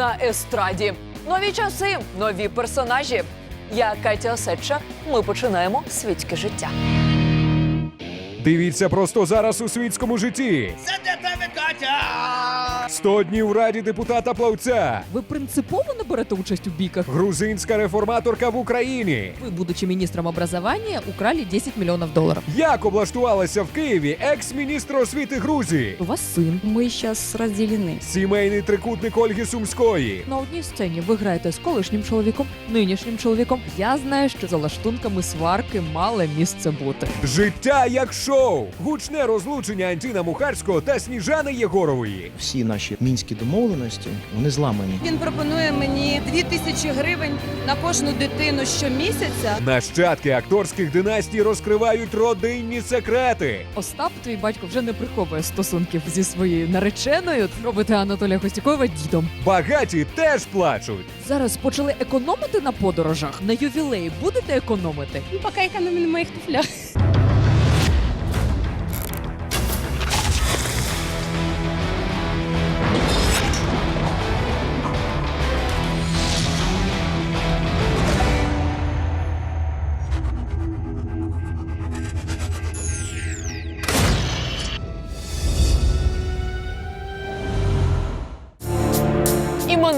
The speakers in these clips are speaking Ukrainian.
на естраді. Нові часи, нові персонажі. Я Катя Осадча. Ми починаємо світське життя. Дивіться просто зараз у світському житті. Це для тебе, Катя! 100 днів в раді депутата плавця. Ви принципово не берете участь у бійках? Грузинська реформаторка в Україні. Вы, будучи министром образования, украли 10 миллионов долларов. Як облаштувалася в Києві екс-міністр освіти Грузії? У вас сын. Мы сейчас разделены. Сімейний трикутник Ольги Сумської. На одній сцені ви граєте з колишнім чоловіком, нинішнім чоловіком. Я знаю, що за лаштунками сварки мало місце бути. Життя як шоу. Гучне розлучення Антіна Мухарського та Сніжани Єгорової. всі наші мінські домовленості вони зламані. Він пропонує мені 2 тисячі гривень на кожну дитину щомісяця. Нащадки акторських династій розкривають родинні секрети. Остап, твій батько, вже не приховує стосунків зі своєю нареченою. Робите Анатолія Костюкова дідом. Багаті теж плачуть. Зараз почали економити на подорожах. На ювілеї будете економити? Ну, поки економі на моїх туфлях.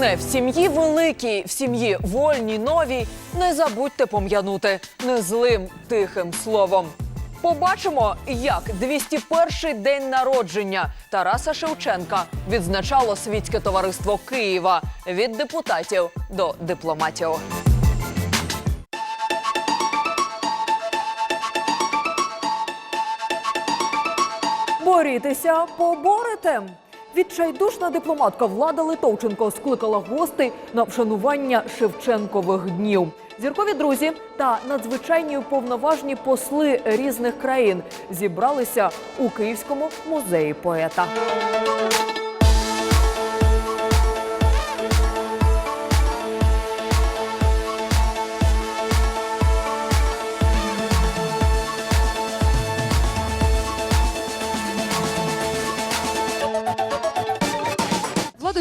Мене в сім'ї великій, в сім'ї вольній, новій. Не забудьте пом'янути не злим тихим словом. Побачимо, як 201-й день народження Тараса Шевченка відзначало світське товариство Києва від депутатів до дипломатів. Борітеся, поборете. Відчайдушна дипломатка Влада Литовченко скликала гостей на вшанування Шевченкових днів. Зіркові друзі та надзвичайні повноважні посли різних країн зібралися у Київському музеї поета.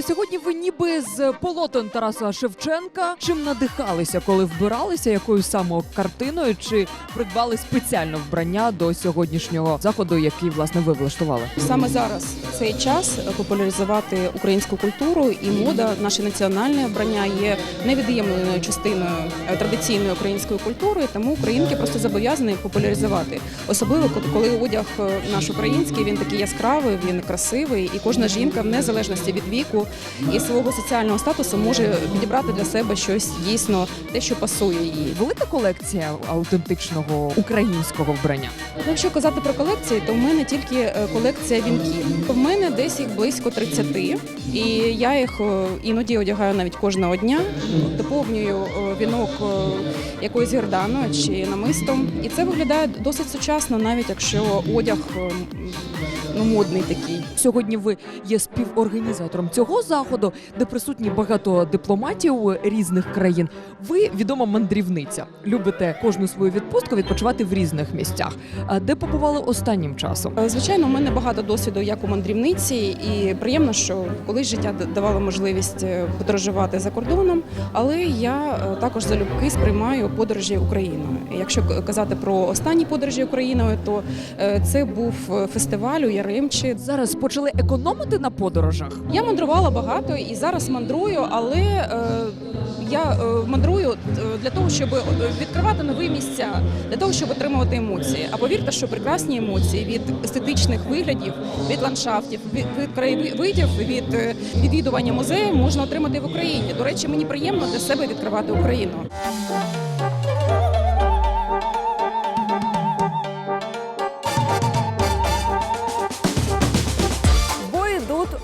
Сьогодні ви ніби з полотен Тараса Шевченка. Чим надихалися, коли вбиралися, якою саме картиною, чи придбали спеціально вбрання до сьогоднішнього заходу, який власне ви влаштували? Саме зараз цей час популяризувати українську культуру і мода, наше національне вбрання є невід'ємною частиною е, традиційної української культури. Тому українки просто зобов'язані популяризувати. Особливо ко- коли одяг е, наш український, він такий яскравий, він красивий, і кожна жінка, в незалежності від віку і свого соціального статусу, може підібрати для себе щось дійсно те, що пасує їй. Велика колекція аутентичного українського вбрання. Ну, Якщо казати про колекції, то в мене тільки е, колекція вінків. В мене десь їх близько 30, і я їх е, іноді одягаю навіть кожного дня. Доповнюю е, вінок якоюсь герданою чи намистом. І це виглядає досить сучасно, навіть якщо одяг ну, модний такий. Сьогодні ви є співорганізатором цього заходу, де присутні багато дипломатів різних країн. Ви відома мандрівниця. Любите кожну свою відпустку відпочивати в різних місцях. А де побували останнім часом? Е, Звичайно, у мене багато досвіду як у мандрівниці, і приємно, що колись життя давало можливість е, подорожувати за кордоном, але я е, також залюбки сприймаю подорожі Україною. Якщо казати про останні подорожі Україною, то це був фестиваль у Яремчі. Зараз почали економити на подорожах. Я мандрувала багато і зараз мандрую, але е, я е, мандрую е, для того, щоб відкривати нові місця, для того, щоб отримувати емоції. А повірте, що прекрасні емоції від естетичних виглядів, від ландшафтів, від, від краєвидів, від відвідування музею можна отримати в Україні. До речі, мені приємно для себе відкривати Україну.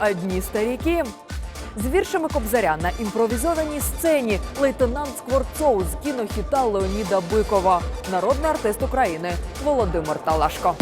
Одні старіки. З віршами Кобзаря на імпровізованій сцені лейтенант Скворцов з кінохіта Леоніда Бикова, народний артист України Володимир Талашко.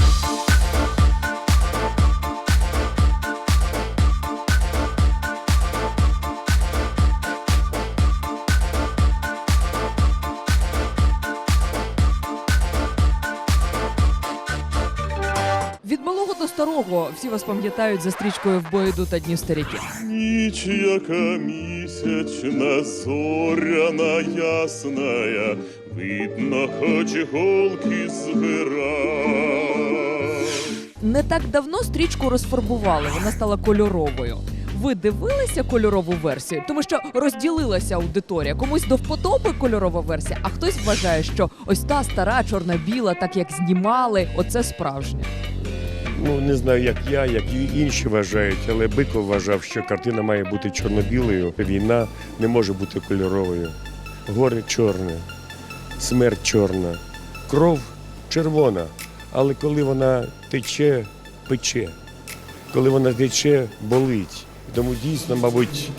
Старого всі вас пам'ятають за стрічкою в бою йдуть одні старіки. Ніч, яка місячна, зоряна ясная, видно, хоч голки збира. Не так давно стрічку розфарбували, вона стала кольоровою. Ви дивилися кольорову версію, тому що розділилася аудиторія. Комусь до вподоби кольорова версія, а хтось вважає, що ось та стара чорно-біла, так як знімали, оце справжнє. Ну не знаю, як я, як і інші вважають, але Биков вважав, що картина має бути чорно-білою. Війна не може бути кольоровою. Горе чорне, смерть чорна, кров червона. Але коли вона тече, пече. Коли вона тече, болить. Тому дійсно, мабуть,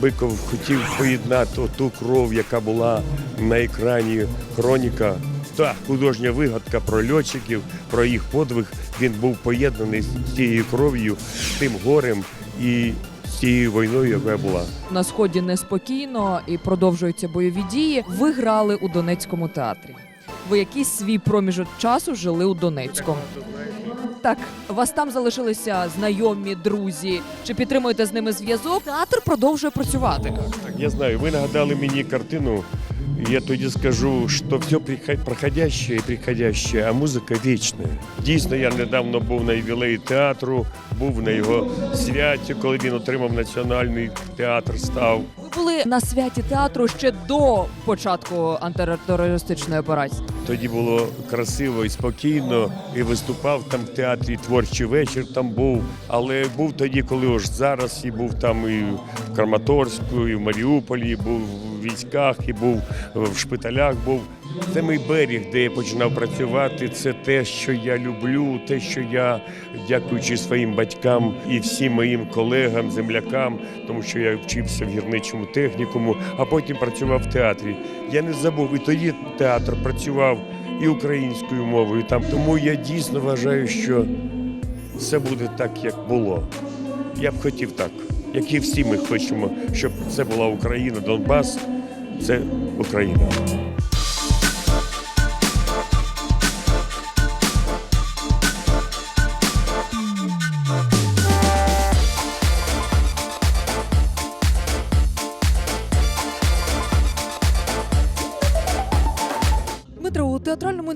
Биков хотів поєднати ту кров, яка була на екрані хроніка. Та художня вигадка про льотчиків, про їх подвиг. Він був поєднаний з тією кров'ю, з тим горем і з тією війною, яка була. На сході неспокійно і продовжуються бойові дії. Ви грали у Донецькому театрі. Ви якийсь свій проміжок часу жили у Донецьку. Так, у вас там залишилися знайомі, друзі. Чи підтримуєте з ними зв'язок? Театр продовжує працювати. Так, я знаю, ви нагадали мені картину. Я тоді скажу, що все проходяще і приходяще, а музика вічна. Дійсно, я недавно був на ювілеї театру, був на його святі, коли він отримав національний театр. Став були на святі театру ще до початку антитерористичної операції. тоді було красиво і спокійно, і виступав там в театрі творчий вечір. Там був, але був тоді, коли ось зараз, і був там і в Краматорську, і в Маріуполі, і був в військах, і був в шпиталях. Був це мій берег, де я починав працювати. Це те, що я люблю, те, що я, дякуючи своїм батькам і всім моїм колегам, землякам, тому що я вчився в гірничому технікуму, а потім працював в театрі. Я не забув, і тоді театр працював і українською мовою там. Тому я дійсно вважаю, що все буде так, як було. Я б хотів так, як і всі ми хочемо, щоб це була Україна, Донбас це Україна.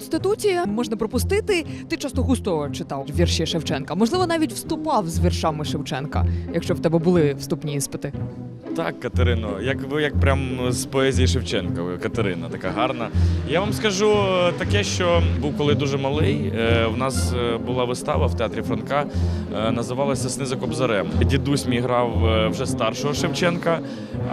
Інституті можна пропустити. Ти часто густо читав вірші Шевченка. Можливо, навіть вступав з віршами Шевченка, якщо в тебе були вступні іспити. Так, Катерино, як ви як прям з поезії Шевченка, Катерина, така гарна. Я вам скажу е, таке, що був коли дуже малий. е, В нас е, була вистава в театрі Франка, е, називалася Сни за Кобзарем. Дідусь мій грав е, вже старшого Шевченка,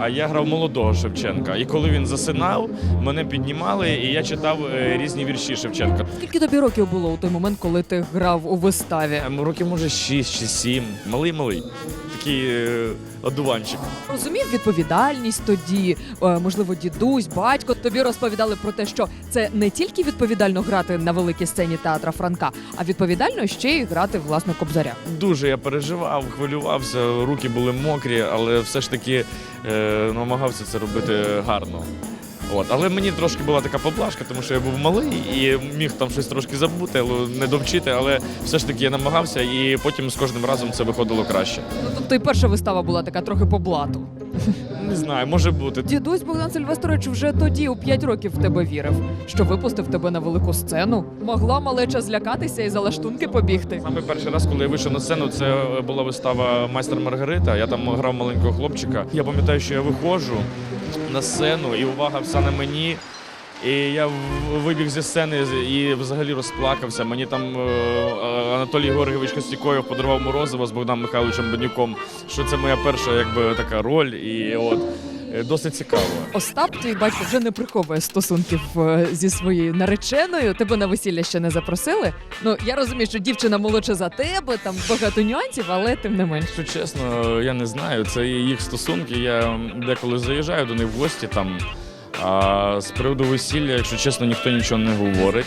а я грав молодого Шевченка. І коли він засинав, мене піднімали, і я читав е, різні вірші Шевченка. Скільки тобі років було у той момент, коли ти грав у виставі? Ем, Років може 6 чи 7. Малий малий. Такий е, одуванчик. Розумів відповідальність тоді, е, можливо, дідусь, батько тобі розповідали про те, що це не тільки відповідально грати на великій сцені театра Франка, а відповідально ще й грати власне кобзаря. Дуже я переживав, хвилювався, руки були мокрі, але все ж таки е, намагався це робити гарно. От. Але мені трошки була така поблажка, тому що я був малий і міг там щось трошки забути, але не довчити, але все ж таки я намагався, і потім з кожним разом це виходило краще. Ну, тобто і перша вистава була така трохи по блату. Не знаю, може бути. Дідусь Богдан Сильвестрович вже тоді, у 5 років, в тебе вірив, що випустив тебе на велику сцену. Могла малеча злякатися і за лаштунки побігти. Саме перший раз, коли я вийшов на сцену, це була вистава Майстер Маргарита. Я там грав маленького хлопчика. Я пам'ятаю, що я виходжу на сцену, і увага вся на мені. І я вибіг зі сцени і взагалі розплакався. Мені там е, Анатолій Георгійович Костікоєв подарував морозиво з Богданом Михайловичем Бенюком, що це моя перша якби така роль, і от досить цікаво. Остап, твій батько вже не приховує стосунків е, зі своєю нареченою. Тебе на весілля ще не запросили. Ну я розумію, що дівчина молодша за тебе, там багато нюансів, але тим не менш. Якщо чесно, я не знаю. Це є їх стосунки. Я деколи заїжджаю до них в гості там. А з приводу весілля, якщо чесно, ніхто нічого не говорить.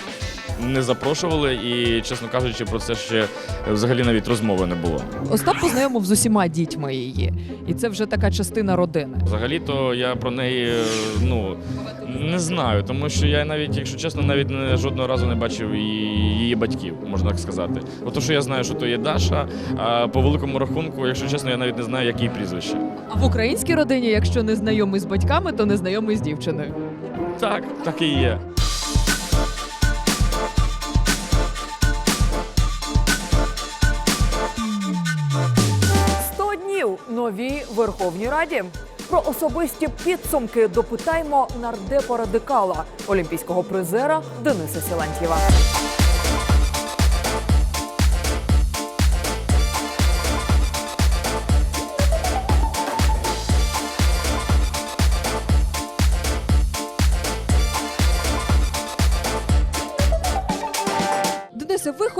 Не запрошували, і, чесно кажучи, про це ще взагалі навіть розмови не було. Остап познайомив з усіма дітьми її, і це вже така частина родини. Взагалі-то я про неї е, ну не знаю, тому що я навіть, якщо чесно, навіть не жодного разу не бачив її, її батьків, можна так сказати. Ото що я знаю, що то є Даша. А по великому рахунку, якщо чесно, я навіть не знаю, як її прізвище. А в українській родині, якщо не знайомий з батьками, то не знайомий з дівчиною. Так, так і є. Новій Верховній Раді. Про особисті підсумки допитаємо нардепа радикала олімпійського призера Дениса Сілантьєва.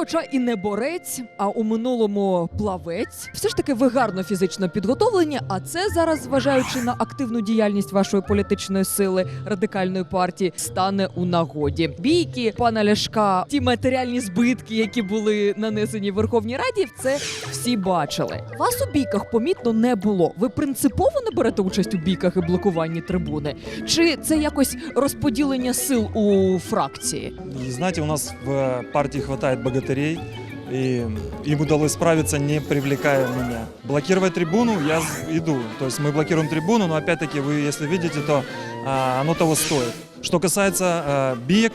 Хоча і не борець, а у минулому плавець, все ж таки ви гарно фізично підготовлені. А це зараз, зважаючи на активну діяльність вашої політичної сили радикальної партії, стане у нагоді. Бійки пана Ляшка, ті матеріальні збитки, які були нанесені в Верховній Раді, це всі бачили. Вас у бійках помітно не було. Ви принципово не берете участь у бійках і блокуванні трибуни? Чи це якось розподілення сил у фракції? И знаете, у нас в партии хватает богатырей, и им удалось справиться, не привлекая меня. Блокировать трибуну я з- иду. То есть мы блокируем трибуну, но опять-таки вы, если видите, то а, оно того стоит. Что касается а, биек,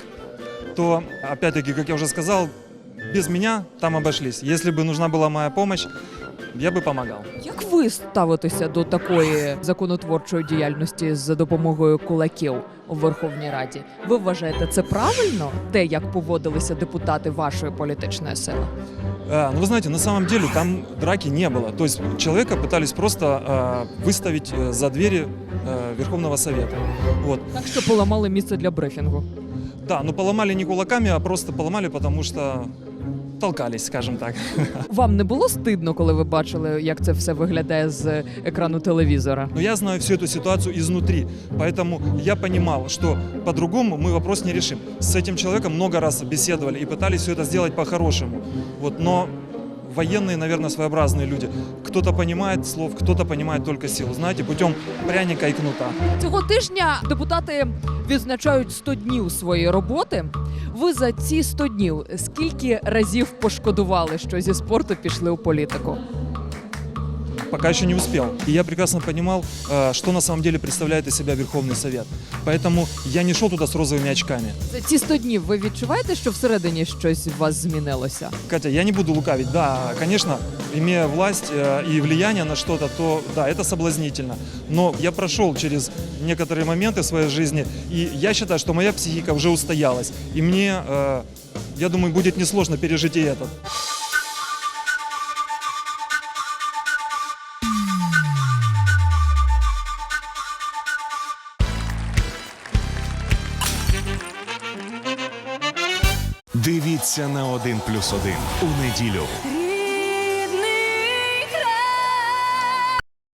то опять-таки, как я уже сказал, без меня там обошлись. Если бы нужна была моя помощь, я бы помогал. Як ви ставитеся до такої законотворчої діяльності за допомогою кулаків у Верховній Раді? Ви вважаєте це правильно, те, як поводилися депутати вашої політичної сили? А, ну вы знаете, на самом деле там драки не было. То есть человека пытались просто а, выставить э, за двери э, Верховного Совета. Вот. Так що поламали місце для брифінгу. Да, но поломали не кулаками, а просто поломали, потому что толкались, скажем так. Вам не було стидно, коли ви бачили, як це все виглядає з екрану телевізора? Но я знаю всю эту ситуацию изнутри, поэтому я понимал, что по-другому мы вопрос не решим. С этим человеком много раз беседовали и пытались все это сделать по-хорошему. Вот, но военные, наверное, своеобразные люди. Кто-то понимает слов, кто-то понимает только силу. Знаете, путем пряника и кнута. Цього тижня депутати відзначають 100 днів своєї роботи. Ви за ці 100 днів скільки разів пошкодували, що зі спорту пішли у політику? Пока еще не успел. И я прекрасно понимал, э, что на самом деле представляет из себя Верховный Совет. Поэтому я не шел туда с розовыми очками. За ці 100 днів ви відчуваєте, що всередині щось у вас змінилося? Катя, я не буду лукавить. Да, конечно, имея власть э, и влияние на что-то, то да, это соблазнительно. Но я прошел через некоторые моменты в своей жизни, и я считаю, что моя психика уже устоялась. И мне, э, я думаю, будет несложно пережить и этот. 1 плюс 1 у неділю